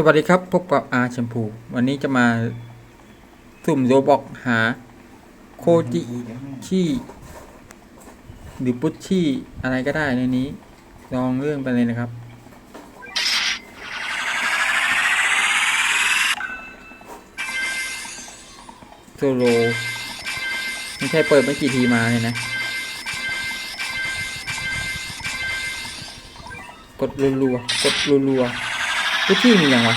สวัสดีครับ พบกับอาแชมพู วันนี้จะมาสุ่มโรบอกหา โคจิชี่หรือปุชชี่อะไรก็ได้ในนี้ ลองเรื่องไปเลยนะครับ โซโล ไม่ใช่เปิดไม่กี่ทีมาเลยนะ กดรัวๆกดรัวๆ พุชชี่มีอยังวะ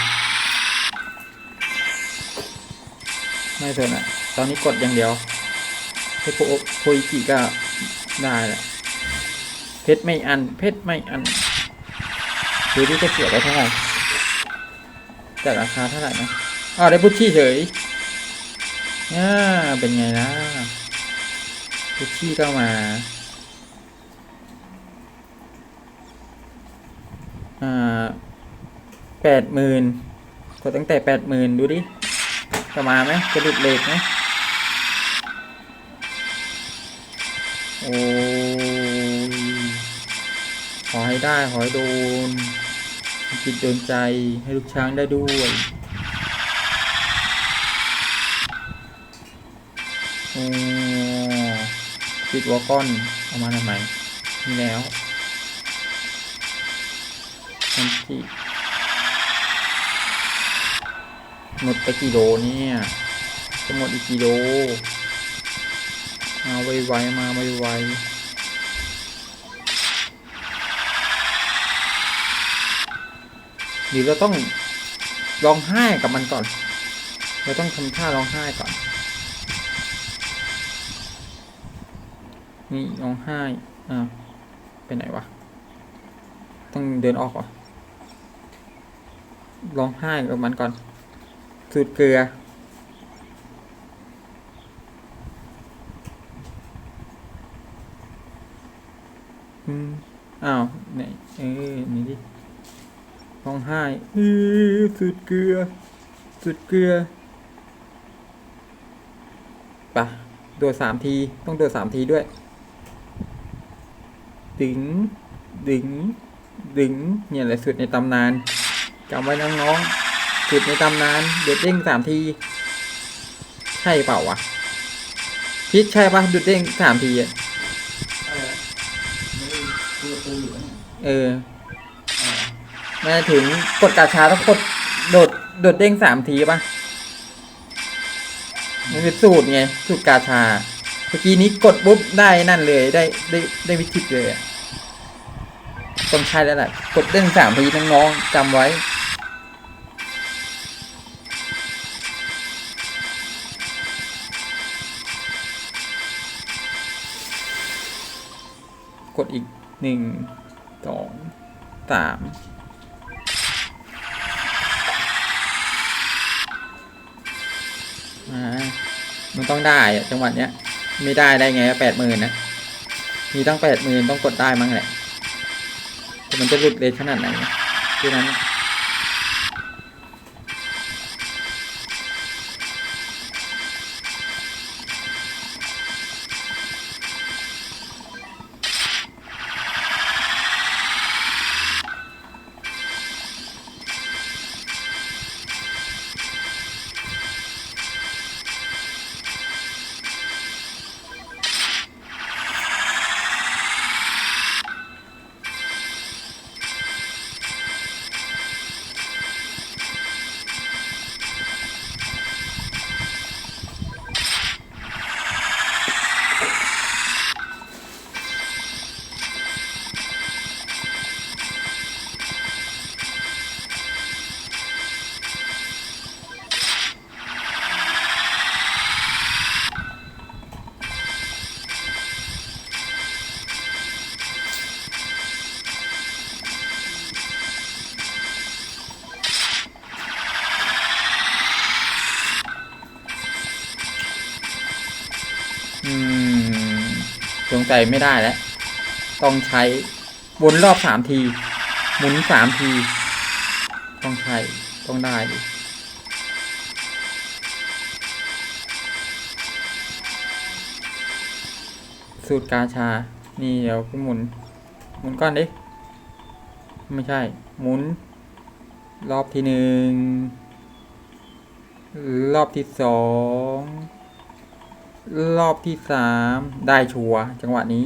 ไม่สนอะตอนนี้กดอย่างเดียวเพชรโพโพอิกิก็ได้แหละเพชรไม่อัน เพชรไม่อันดูที่จะเสียได้เท่าไหร่จากราคาเท่าไหร่นะอ้าวได้พุชชี่เฉยอ่าเป็นไงล่ะพุชชี่ก็มาอ่า แปดหมื่นกดตั้งแต่แปดหมื่นดูดิจะมาไหมจะหลุดเลทไหมโอ้ยขอให้ได้ ขอให้โดนจิตโดนใจให้ลูกช้างได้ด้วยโอ้ปิดวอลก้อนเอามาทำไมนี่แล้วทันที หมดไปกี่โลเนี่ยจะหมดอีกกี่โลมาไวๆมาไวๆหรือเราต้องร้องไห้กับมันก่อน เราต้องทำท่าร้องไห้ก่อน นี่ร้องไห้ อ่าวไปไหนวะ ต้องเดินออกเหรอร้องไห้กับมันก่อน สูตรเกลือ อืม อ้าวไหนเออนี่ดิร้องไห้เออสูตรเกลือสูตรเกลือปะโดดสามที ต้องโดดสามทีด้วย ดึง ดึง ดึง เนี่ยแหละสุดในตำนานจำไว้น้องๆ สุดในตำนานเด็ดเด้งสามที ใช่เปล่าวะพิดใช่ปะดุดเด้งสามทีอะเออม่ถึงกดกาชาต้องกดโดดโดดเด้งสามทีปะมันเป็นสูตรไงสูตรกาชา เมื่อกี้นี้กดปุ๊บได้นั่นเลยได้ได้ได้วิธีเลยอะต้องใช่แล้วแหละกดเด้งสามทีน้องๆจำไว้ กดอีกหนึ่งสองสามมันต้องได้จังหวัดเนี้ยไม่ได้ได้ไงแปดหมื่นนะ มีตั้งแปดหมื่นต้องกดได้มั้งแหละแต่มันจะหลุดเลยขนาดไหนที่นั้น สงสัยไม่ได้แล้ว ต้องใช้วนรอบสามที หมุนสามที ต้องใช้ ต้องได้ดิสูตรกาชา นี่เดี๋ยวพี่หมุน หมุนก้อนดิ ไม่ใช่ หมุน รอบที่หนึ่ง รอบที่สอง รอบที่สามได้ชัวจังหวะนี้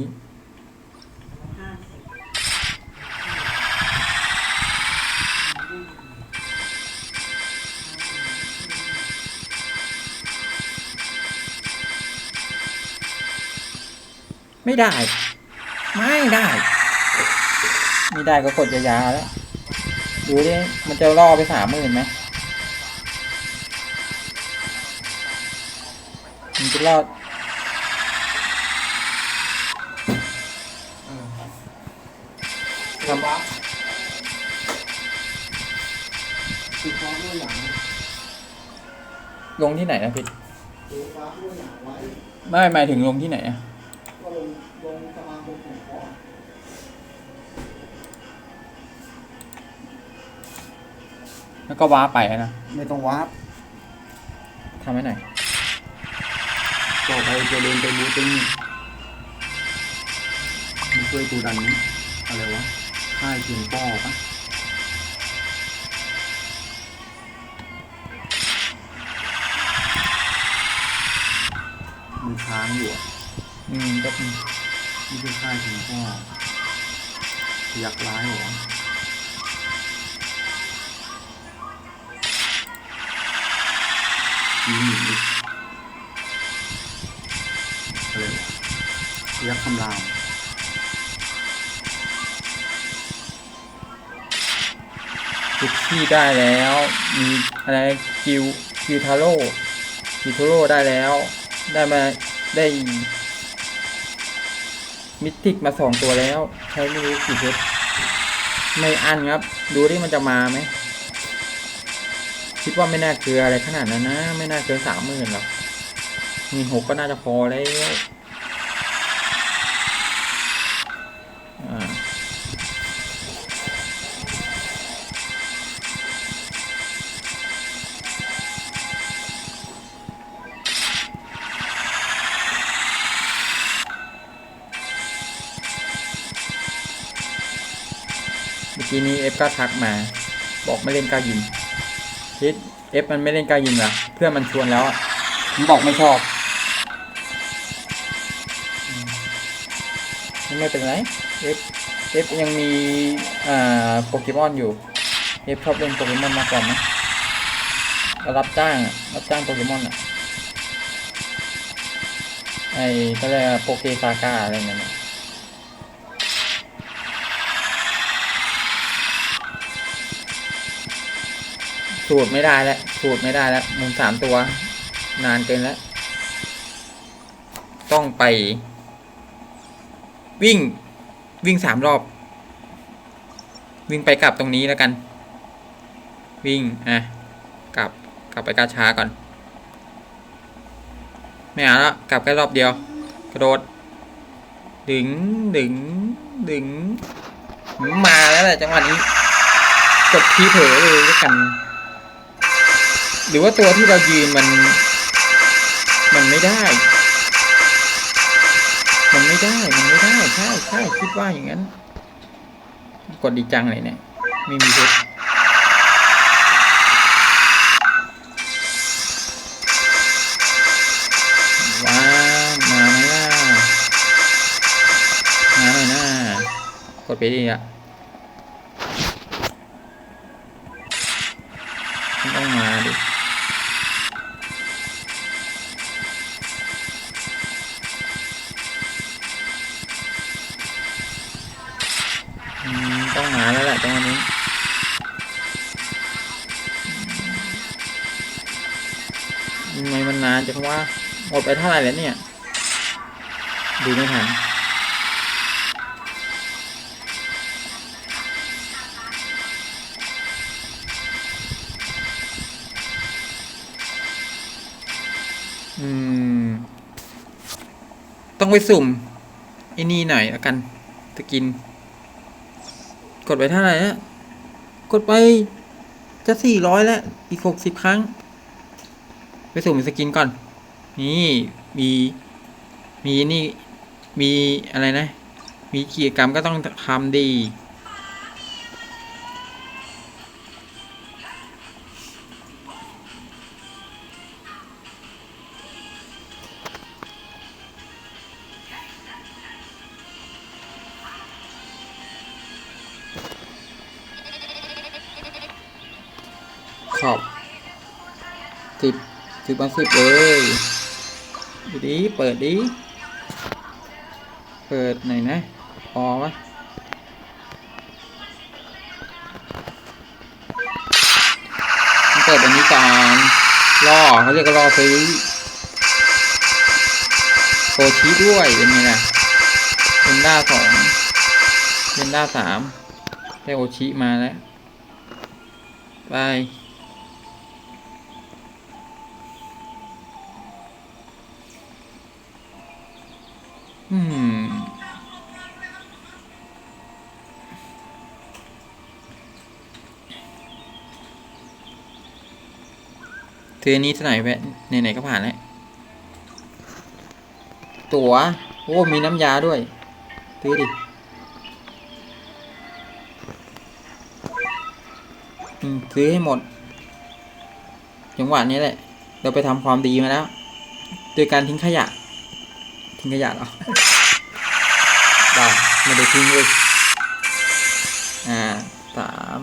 ไม่ได้ ไม่ได้ ไม่ได้ก็กดยาๆแล้ว ดูดิมันจะล่อไปสามหมื่นไหม มันจะรอดทำวับคือความด้วยอย่างลงที่ไหนนะพี่คือความด้วยอย่างไว้ไม่หมายถึงลงที่ไหนอะก็ลงลงสมาคมของพ่อแล้วก็ว้าร์ปไปอะนะ ไม่ต้องวับทำให้หน่อย ต่อไปจะเดินไปบูติ้งมันช่วยกูดันนี้อะไรวะค่ายเพียงป้อปะมันค้างอยู่อะอืมก็นี่คือค่ายเพียงป้อพยักร้ายเหรอมีหนีอีก ยักคำรามจุดที่ได้แล้ว มีอะไรกิวกิวทาโร่กิวทาโร่ได้แล้ว ได้มาได้มิติกมาสองตัวแล้ว ใช้ไม่รู้กี่เพชรไม่อันครับ ดูที่มันจะมาไหมคิดว่าไม่น่าเกลืออะไรขนาดนั้นนะ ไม่น่าเกินสามหมื่นหรอกมีหกก็น่าจะพอแล้ว เมื่อกี้นี้เอฟก็ทักมา บอกไม่เล่นกล้ายิงคิดเอฟมันไม่เล่นกล้ายิงเหรอเพื่อนมันชวนแล้วอะมันบอกไม่ชอบไม่เป็นไรเอฟเอฟยังมีอ่าโปเกมอนอยู่เอฟชอบเล่นโปเกมอนมากกว่านนะก็รับจ้างอะรับจ้างโปเกมอนอะไอ้ก็เรียกโปเกซาก้าอะไรเงี้ย สูตรไม่ได้แล้วสูตรไม่ได้แล้วมุมสามตัว นานเกินแล้ว ต้องไป วิ่งวิ่งสามรอบ วิ่งไปกลับตรงนี้แล้วกัน วิ่งอะกลับกลับไปกาช้าก่อน ไม่เอาล้วกลับแค่รอบเดียว กระโดด ดึงดึงดึงมาแล้วแหละจังหวะนี้กดทีเผลอเลยแล้วกัน หรือว่าตัวที่เรายืนมัน มันไม่ได้ มันไม่ได้ มันไม่ได้ ใช่ใช่คิดว่าอย่างนั้น กดดีจังเลยเนี่ย ไม่มีเพชรว้ามาไหมล่ะ มาหน่อยนะกดไปดีอะต้องมาดิ จังวะหมดไปเท่าไหร่แล้วเนี่ย ดูไม่ทันอืม ต้องไปสุ่มไอ้นี่หน่อยแล้วกันสกิน กดไปเท่าไหร่นะกดไปจะสี่ร้อยแล้ว อีกหกสิบครั้ง ไปสุ่มสกินก่อน นี่มีมีนี่มีอะไรนะ มีกิจกรรมก็ต้องทำดีขอบสิบ สิบมาสิบเลยดูดิเปิดดิ เปิดไหนนะ พอวะเปิดอันนี้ก่อนรอเขาเรียกว่ารอซื้อโอชีด้วยเป็นไงล่ะเวนด้าสองเวนด้าสามได้โอชิมาแล้ว ไป ถืออันนี้เท่าไหร่แวะไหนๆก็ผ่านแล้วตัวโอ้มีน้ำยาด้วยซื้อดิอืมซื้อให้หมดจังหวะนี้แหละ เราไปทำความดีมาแล้วโดยการทิ้งขยะ ทิ้งขยะเหรอได้ไม่ได้ทิ้งเลยอ่าสาม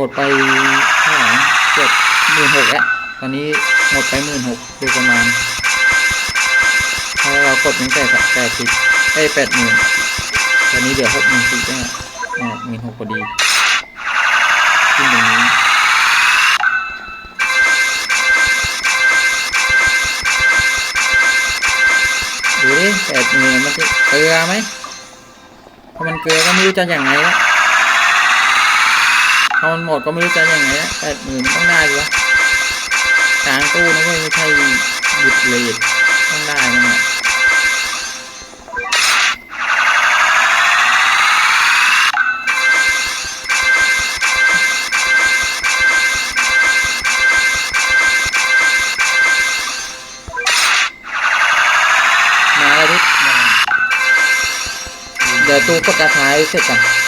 หมดไปเท่าไหร่เกือบหมื่นหกแล้วตอนนี้หมดไปหมื่นหกโดยประมาณเพราเรากดตั้งแต่แปดสิบได้แปดหมื่นตอนนี้เหลือหกหมื่นสี่แน่อ่าหมื่นหกพอดีขึ้นตรงนี้ดูดิแปดหมื่นมันจะเกลือไหมถ้ามันเกลือก็ไม่รู้จะอย่างไงละ ถ้ามันหมดก็ไม่รู้จะย่างไงละแปดหมื่นต้องได้อยู่วะกลางตู้นะเว้ยไม่ใช่หยุดเลทต้องได้มั้งอะมาแล้วดิเดี๋ยวตู้ประกาศท้ายเสร็จก่อน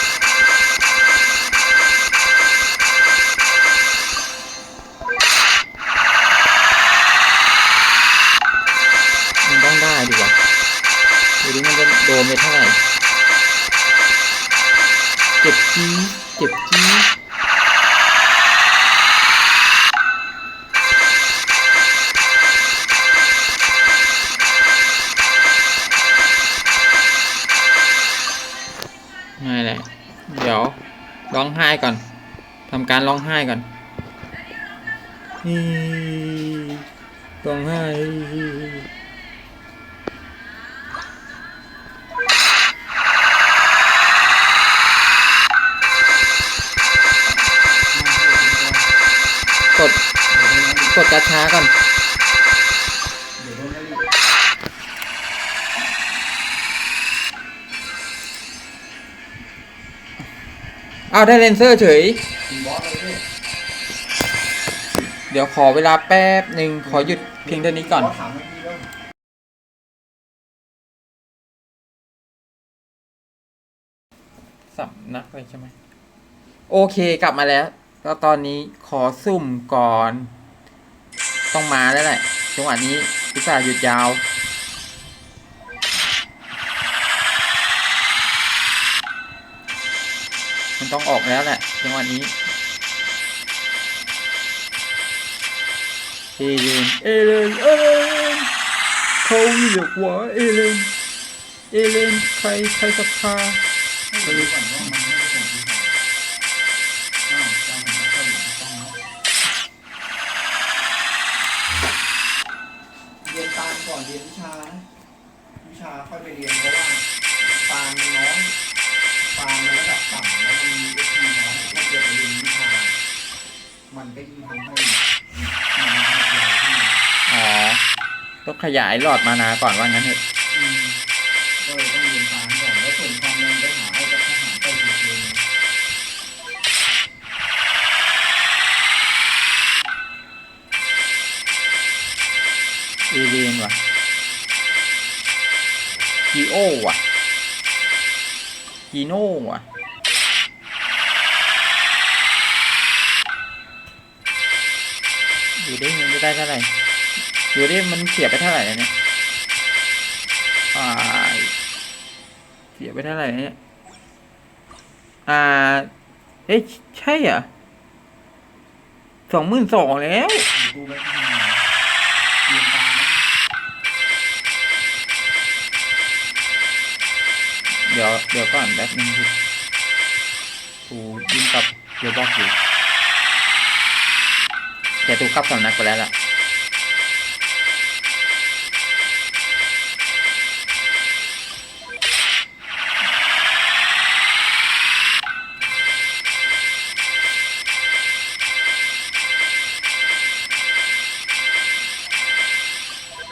ร้องไห้ก่อนทำการร้องไห้ก่อนร้องไห้กดกดกระช้าก่อน เอาได้เลนเซอร์เฉย เดี๋ยวขอเวลาแป๊บหนึ่งขอหยุดเพียงเท่านี้ก่อนสสามนาทีแล้วสำนักเลยใช่ไหม โอเคกลับมาแล้ว ก็ตอนนี้ขอซุ่มก่อน ต้องมาแล้วแหละจังหวะนี้พิศาหยุดยาว มันต้องออกแล้วแหละจังหวะนี้เอเลนเอเลนเอเลนเขาเรียกว่าเอเลนเอเลนใครใครศรัทธาให้ดูก่อนว่ามันไม่ได้ส่งที่ไหนอ้าวเจ้าของมันเข้าอยู่ในช่องนะเรียนตามก่อนเรียนวิชานะวิชาค่อยไปเรียนเพราะว่าปานมันน้อย มันก็ยิ่ทำให้มันระดับใหญ่ขึ้นอ๋อต้องขยายหลอดมานาก่อนว่างั้นเถอะอืมก็เลยต้องเรียนตามก่อนแล้วส่วนความเร็วไปหาเอาจากทหารไปถูกเลยเอเวนว่ะจีโอว่ะจีโน่ว่ะ ดูดิมันจะได้เท่าไหร่ดูดิมันเสียไปเท่าไหร่แล้วเนี่ยอ่าเสียไปเท่าไหร่เนี่ยอ่าเอ๊ะใช่อะสองหมื่นสองแล้วเดี๋ยวเดี๋ยวก่อนแป๊บนึงคือกูยิงกับเดี๋ยวบอกอยู่ แต่ตูกลับสำนักไปแล้วล่ะ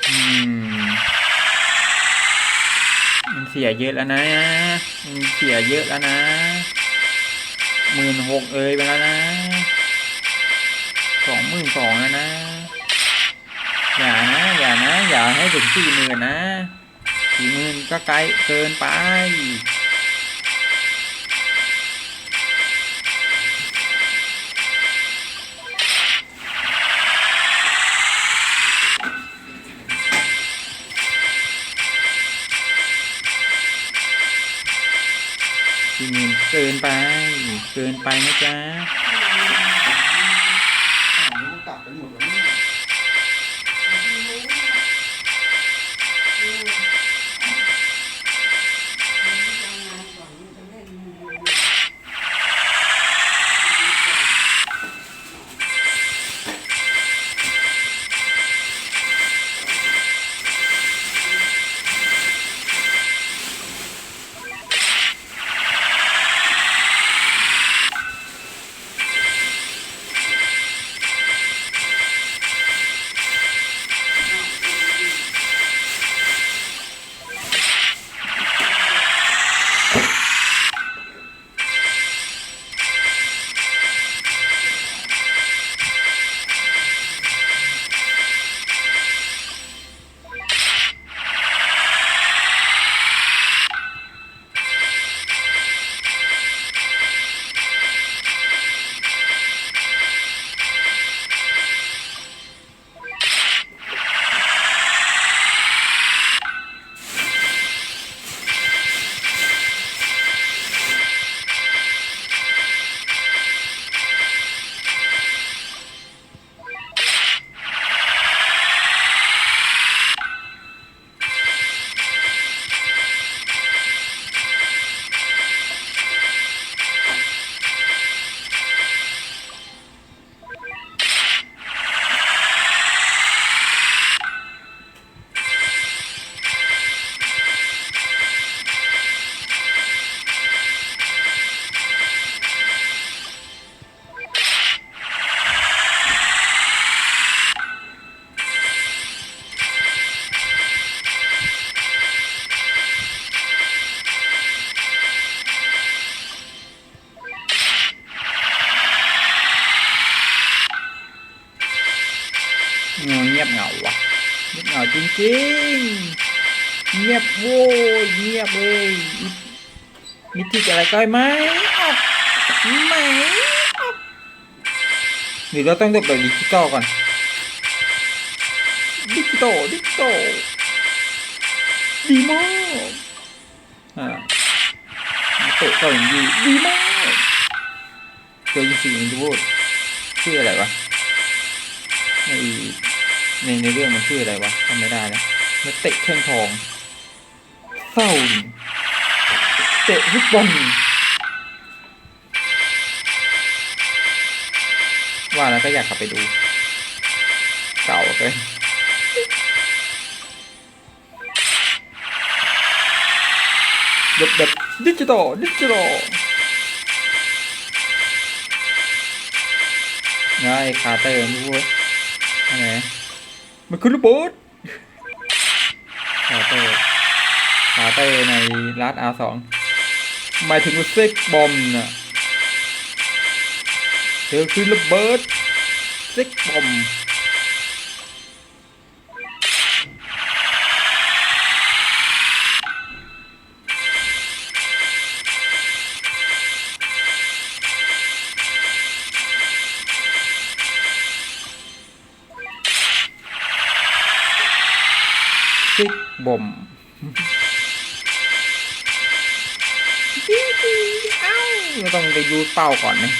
อืมมันเสียเยอะแล้วนะ มันเสียเยอะแล้วนะหมื่นหกเอ่ยไปแล้วนะ สองหมื่นสองแล้วนะ อย่านะ อย่านะ อย่าให้ถึงสี่หมื่นนะสี่หมื่นก็ไกลเกินไปสี่หมื่นเกินไป เกินไปนะจ๊ะ จริงๆ เงียบโว้ยเงียบเลยมิติอะไรก็ไหมออกไหมออกหรือเราต้องแบบดิจิตอลก่อน ดิจิตอลดิจิตอลดีมากอ่าเตะก็อย่างดีดีมากตัวยิงสี่มันดูดชื่ออะไรวะใน ในในเรื่องมันชื่ออะไรวะจำไม่ได้แล้วนักเตะแข้งทองเศร้าเตะฟุตบอลว่าแล้วก็อยากกลับไปดู เก่าเกินแบบแบบดิจิตอลดิจิตอลนะไอ้คาเตอร์นี่เว้ยอะไรน มันคือรูปูดคาเตอร์คาเต้ในรัดอาสองหมายถึงเซ็กบอมน่ะเธอคือระเบิดเซ็กบอม บอมเอ้าเราต้องไปยูเป้าก่อนนะ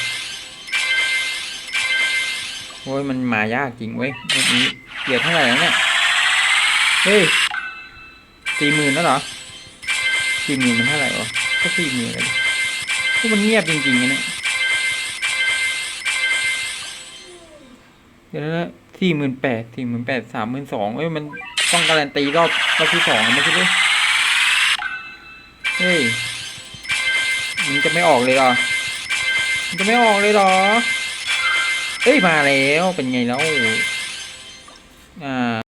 โอ้ยมันมายากจริงเว้ยวันนี้เกียรเท่าไหร่แล้วเนี่ย เฮ้ยสี่หมื่นแล้วเหรอสี่หมื่นมันเท่าไหร่วะก็สี่หมื่นเลยดิพวกมันเงียบจริงๆนะเนี่ยเดี๋ยวนะสี่หมื่นแปดสี่หมื่นแปดสามหมื่นสองเอ้ยมัน ต้องการันตีรอบรอบที่สองไม่ใช่ไหมเฮ้ยมันจะไม่ออกเลยหรอมันจะไม่ออกเลยหรอเอ้ยมาแล้วเป็นไงแล้วอ่า